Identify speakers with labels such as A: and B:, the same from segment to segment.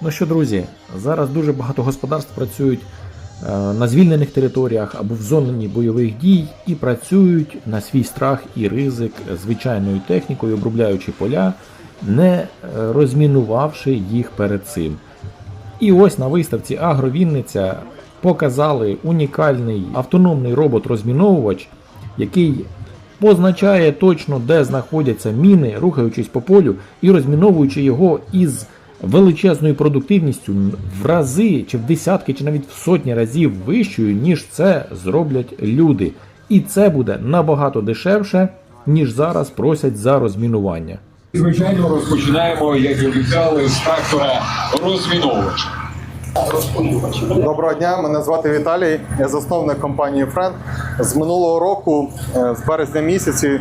A: Ну що, друзі, зараз дуже багато господарств працюють е, на звільнених територіях або в зоні бойових дій і працюють на свій страх і ризик звичайною технікою, обробляючи поля, не е, розмінувавши їх перед цим. І ось на виставці Агровінниця показали унікальний автономний робот-розміновувач, який позначає точно, де знаходяться міни, рухаючись по полю і розміновуючи його із величезною продуктивністю в рази, чи в десятки, чи навіть в сотні разів вищою, ніж це зроблять люди. І це буде набагато дешевше, ніж зараз просять за розмінування.
B: Звичайно, розпочинаємо, як і обіцяли, з трактора розміновувача.
C: Доброго дня, мене звати Віталій, я засновник компанії Френд. З минулого року, е, з березня місяці,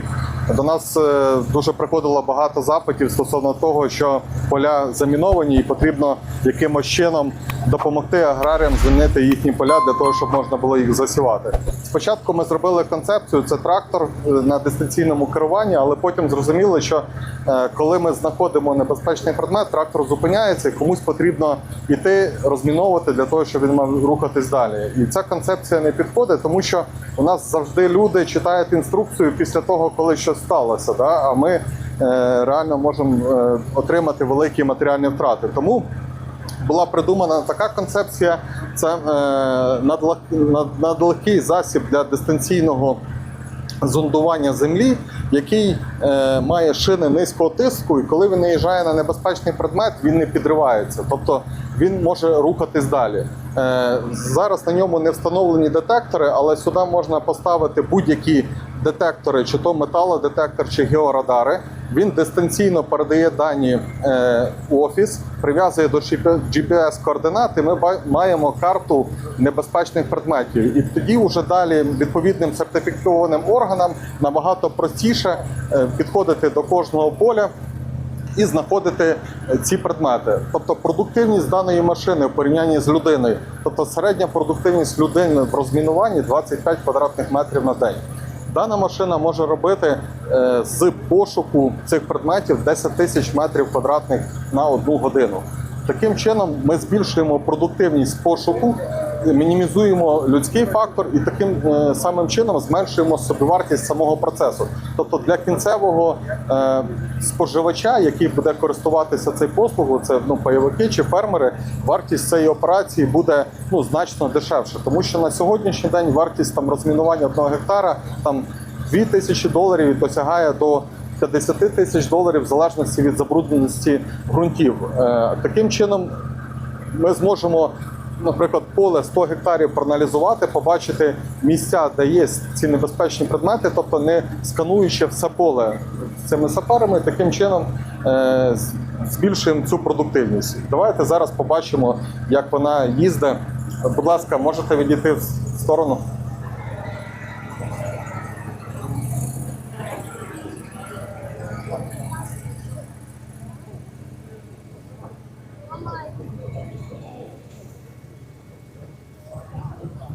C: до нас е, дуже приходило багато запитів стосовно того, що поля заміновані і потрібно якимось чином допомогти аграріям звільнити їхні поля для того, щоб можна було їх засівати. Спочатку ми зробили концепцію: це трактор е, на дистанційному керуванні, але потім зрозуміли, що е, коли ми знаходимо небезпечний предмет, трактор зупиняється і комусь потрібно йти розміновувати для того, щоб він мав рухатись далі. І ця концепція не підходить, тому що у нас завжди люди читають інструкцію після того, коли щось сталося. Да? А ми е, реально можемо отримати великі матеріальні втрати. Тому була придумана така концепція: це е, засіб для дистанційного зондування землі, який е, має шини низького тиску, і коли він наїжджає на небезпечний предмет, він не підривається, тобто він може рухатись далі. Е, зараз на ньому не встановлені детектори, але сюди можна поставити будь-які детектори, чи то металодетектор, чи георадари. Він дистанційно передає дані е, у офіс, прив'язує до GPS координат, і ми маємо карту небезпечних предметів. І тоді вже далі відповідним сертифікованим органам набагато простіше е, підходити до кожного поля і знаходити е, ці предмети. Тобто продуктивність даної машини в порівнянні з людиною, тобто середня продуктивність людини в розмінуванні 25 квадратних метрів на день. Дана машина може робити е, з пошуку цих предметів 10 тисяч метрів квадратних на одну годину. Таким чином ми збільшуємо продуктивність пошуку, мінімізуємо людський фактор і таким е, самим чином зменшуємо собівартість самого процесу. Тобто для кінцевого е, споживача, який буде користуватися цією послугою, це ну пайовики чи фермери, вартість цієї операції буде ну значно дешевше, тому що на сьогоднішній день вартість там розмінування одного гектара там 2 тисячі доларів досягає до 50 тисяч доларів в залежності від забрудненості ґрунтів. Е, таким чином ми зможемо, наприклад, поле 100 гектарів проаналізувати, побачити місця, де є ці небезпечні предмети, тобто не скануючи все поле цими сапарами, таким чином е, збільшуємо цю продуктивність. Давайте зараз побачимо, як вона їздить. Будь ласка, можете відійти в сторону.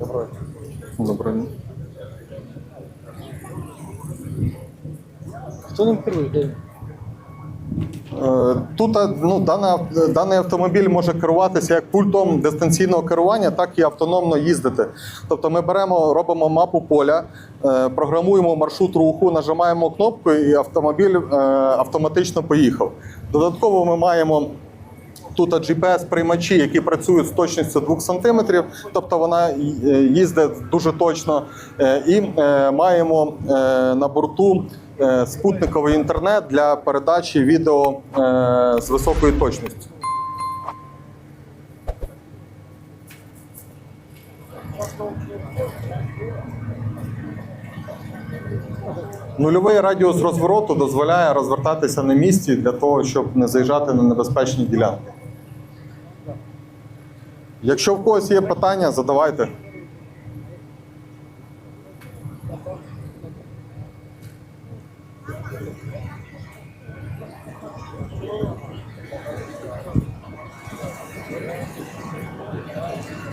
C: Доброго. Доброго. дня.
D: Хто ним керує?
C: Е, Тут е, ну, даний автомобіль може керуватися як пультом дистанційного керування, так і автономно їздити. Тобто ми беремо, робимо мапу поля, е, програмуємо маршрут руху, нажимаємо кнопку, і автомобіль автоматично поїхав. Додатково ми маємо. Тут GPS-приймачі, які працюють з точністю 2 см, тобто вона е, їздить дуже точно. Е, І е, маємо на борту спутниковий інтернет для передачі відео з високою точністю. Нульовий радіус розвороту дозволяє розвертатися на місці для того, щоб не заїжджати на небезпечні ділянки. Якщо в когось є питання, задавайте.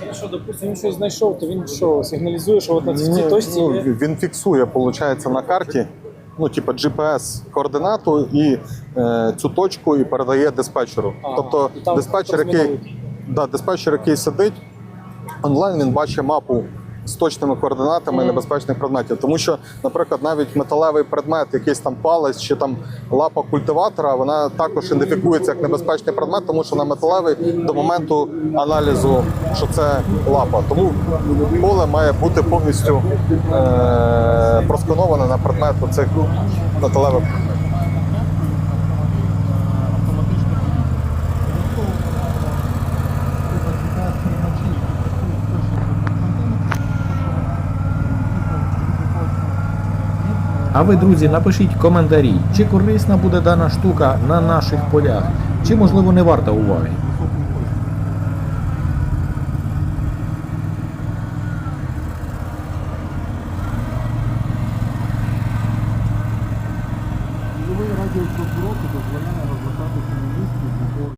D: Якщо, допустимо, він щось знайшов, то він що, сигналізує, що от на цій точці
C: ну,
D: є?
C: він фіксує, виходить, на карті, ну, типа GPS координату і е, цю точку і передає диспетчеру.
D: Ага.
C: Тобто
D: І там
C: диспетчер, який. Да, диспетчер, який сидить онлайн, він бачить мапу з точними координатами
D: Мгм.
C: небезпечних предметів. Тому що, наприклад, навіть металевий предмет, якийсь там палець чи там лапа культиватора, вона також ідентифікується як небезпечний предмет, тому що вона металевий до моменту аналізу, що це лапа. Тому поле має бути повністю е- проскановане на предмет оцих металевих предметів.
A: А ви, друзі, напишіть коментарі, чи корисна буде дана штука на наших полях, чи можливо не варта уваги.